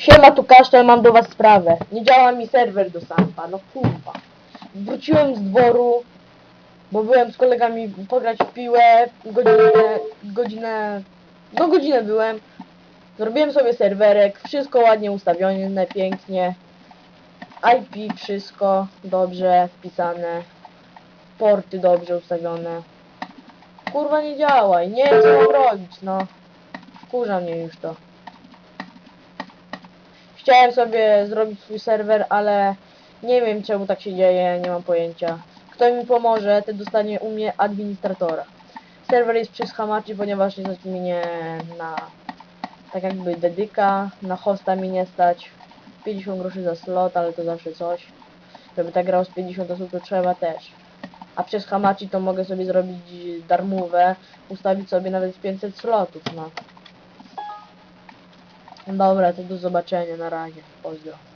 Siema, tu Kasztel, mam do was sprawę. Nie działa mi serwer do Sampa, no kurwa. Wróciłem z dworu, bo byłem z kolegami pograć w piłę, godzinę, godzinę, no godzinę byłem. Zrobiłem sobie serwerek, wszystko ładnie ustawione, pięknie. IP, wszystko dobrze wpisane. Porty dobrze ustawione. Kurwa nie działa i nie wiem co robić, no. Wkurza mnie już to. Chciałem sobie zrobić swój serwer, ale nie wiem czemu tak się dzieje, nie mam pojęcia. Kto mi pomoże, ten dostanie u mnie administratora. Serwer jest przy schamacie, ponieważ nie stać mnie na tak jakby dedyka, na hosta mi nie stać. 50 groszy za slot, ale to zawsze coś. Żeby tak grał z 50 osób, to trzeba też. A przez Hamachi to mogę sobie zrobić darmówę, ustawić sobie nawet z 500 slotów, no. Dobra, to do zobaczenia, na razie. Pozdro.